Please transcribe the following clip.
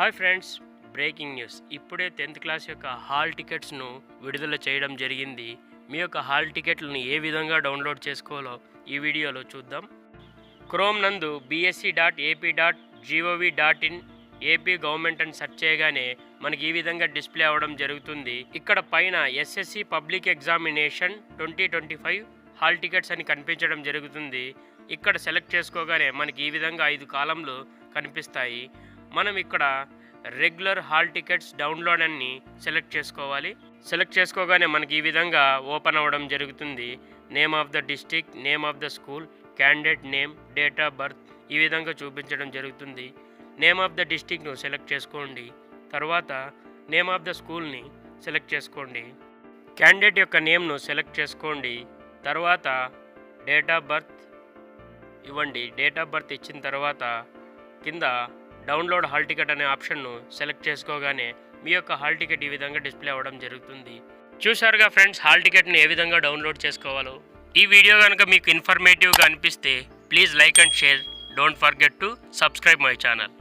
Hi friends breaking news. ఇప్పుడే tenth class యొక్క hall టికెట్స్ను విడుదల చేయడం జరిగింది. మీ యొక్క హాల్ టికెట్లను ఏ విధంగా డౌన్లోడ్ చేసుకోవాలో ఈ వీడియోలో చూద్దాం. క్రోమ్ నందు BSC dot AP dot GOV dot in AP government అని సెర్చ్ చేయగానే మనకి ఈ విధంగా డిస్ప్లే అవ్వడం జరుగుతుంది. ఇక్కడ పైన SSC public examination twenty twenty five hall tickets అని కనిపించడం జరుగుతుంది. ఇక్కడ సెలెక్ట్ చేసుకోగానే మనకి ఈ విధంగా ఐదు కాలంలు కనిపిస్తాయి. మనం ఇక్కడ రెగ్యులర్ హాల్ టికెట్స్ డౌన్లోడ్ అని సెలెక్ట్ చేసుకోవాలి. సెలెక్ట్ చేసుకోగానే మనకి ఈ విధంగా ఓపెన్ అవ్వడం జరుగుతుంది. Name of the district name of the school candidate name date of birth ఈ విధంగా చూపించడం జరుగుతుంది. నేమ్ ఆఫ్ ద డిస్టిక్ను సెలెక్ట్ చేసుకోండి. తర్వాత నేమ్ ఆఫ్ ద స్కూల్ని సెలెక్ట్ చేసుకోండి. క్యాండిడేట్ యొక్క నేమ్ను సెలెక్ట్ చేసుకోండి. తర్వాత డేట్ ఆఫ్ బర్త్ ఇవ్వండి. డేట్ ఆఫ్ బర్త్ ఇచ్చిన తర్వాత కింద డౌన్లోడ్ హాల్ టికెట్ అనే ఆప్షన్ను సెలెక్ట్ చేసుకోగానే మీ యొక్క హాల్ టికెట్ ఈ విధంగా డిస్ప్లే అవ్వడం జరుగుతుంది. చూసారుగా ఫ్రెండ్స్ హాల్ టికెట్ని ఏ విధంగా డౌన్లోడ్ చేసుకోవాలో. ఈ వీడియో కనుక మీకు ఇన్ఫర్మేటివ్గా అనిపిస్తే please like and share. Don't forget to subscribe my channel.